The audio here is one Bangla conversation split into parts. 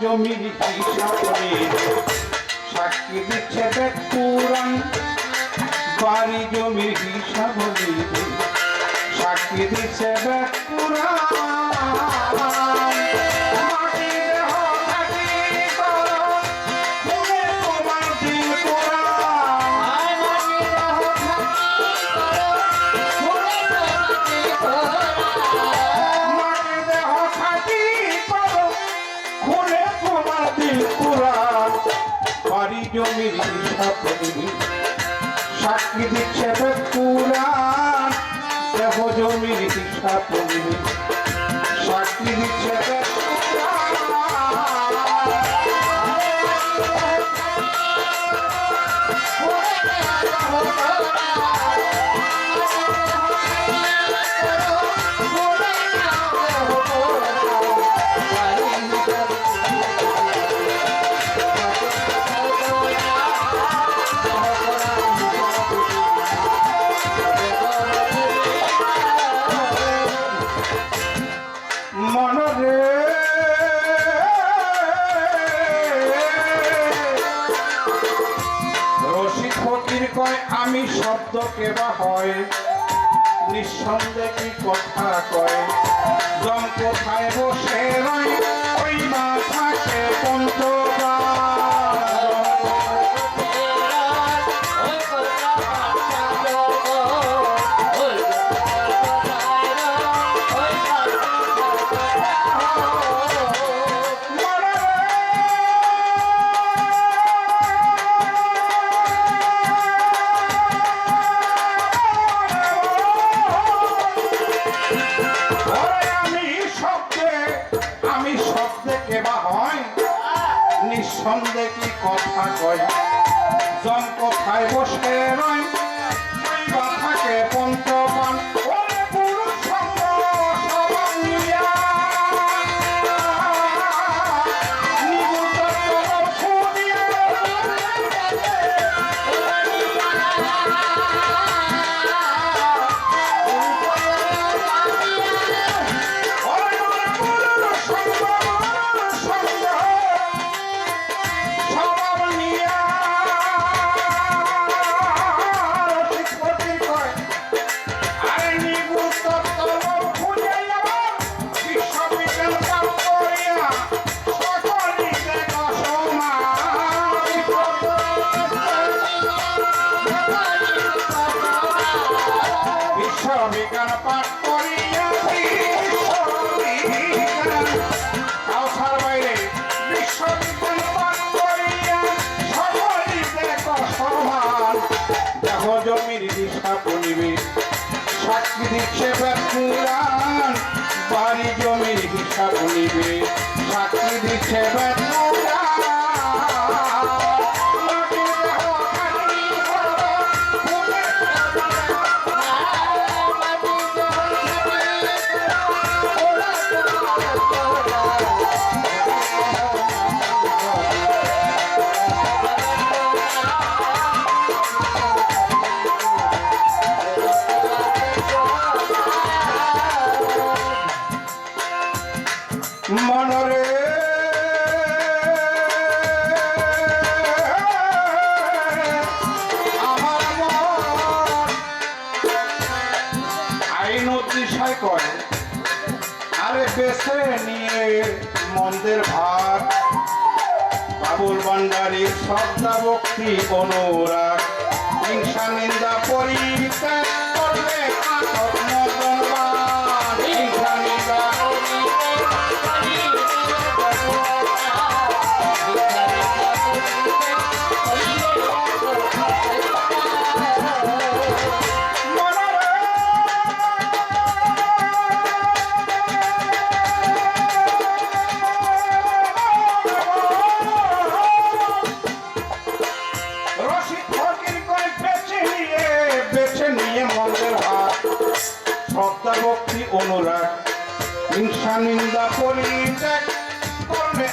জমির হিসাবে সাক্ষী দিচ্ছে পুরাণ বাড়ি জমির হিসাব সাক্ষী দিচ্ছে পুরাণ জমির সাক্ষী দিচ্ছে পুরাণ দেহ জমির সাক্ষী দিচ্ছে শব্দ কেবা হয়। নিঃসন্দেহ কি কথা কয়? জন কোথায় বসে? রয় কথা কয়। জন কোথায় বসে রয় দিচ্ছে ব্যাকুরান বাড়ি জমির হিসাব নিবে সাক্ষী দিচ্ছে ব্যাকুরান বেছে নিয়ে মন্দের ভাগ বাবুল ভান্ডারীর শ্রদ্ধা ভক্তি অনুরাগ। শ্রদ্ধা অনুরাগ। হিংসা নিন্দা পরিত্যাগ করবে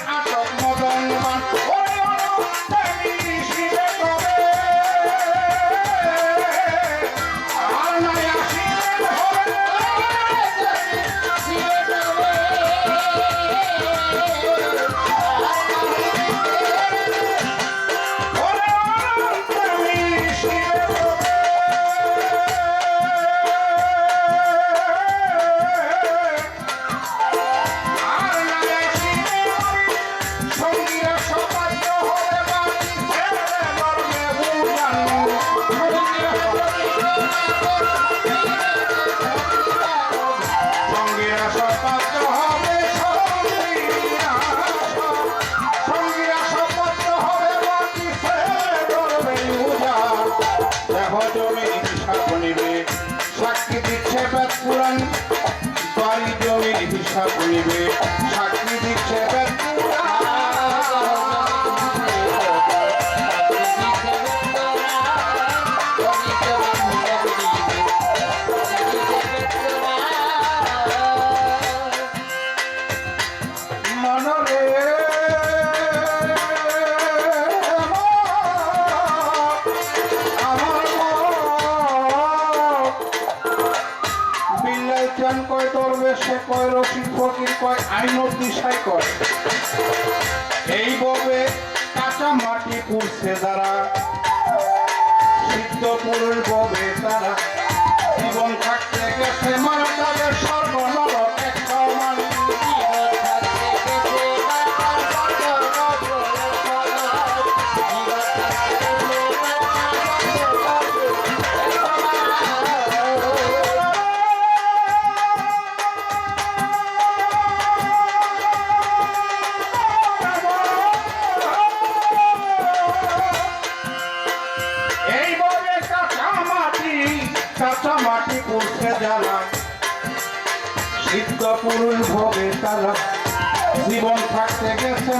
জমি হিসাব নিবে সাক্ষী দিচ্ছে পুরাণ বাড়ি জমির হিসাব নিবে সাক্ষী মিজান কয় দরবেশ কয় রসিক, ফকির, কয় আইন দিশাই কয় এই ববে কাঁচা মাটি পুড়ছে যারা সিদ্ধ পুরুষ ববে তারা। জীবন থাকতে গেছে মারা নিত্য পুরুষ ভোগে তারা। জীবন থাকতে গেছে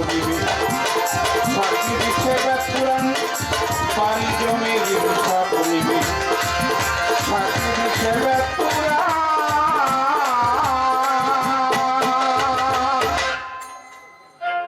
করিবে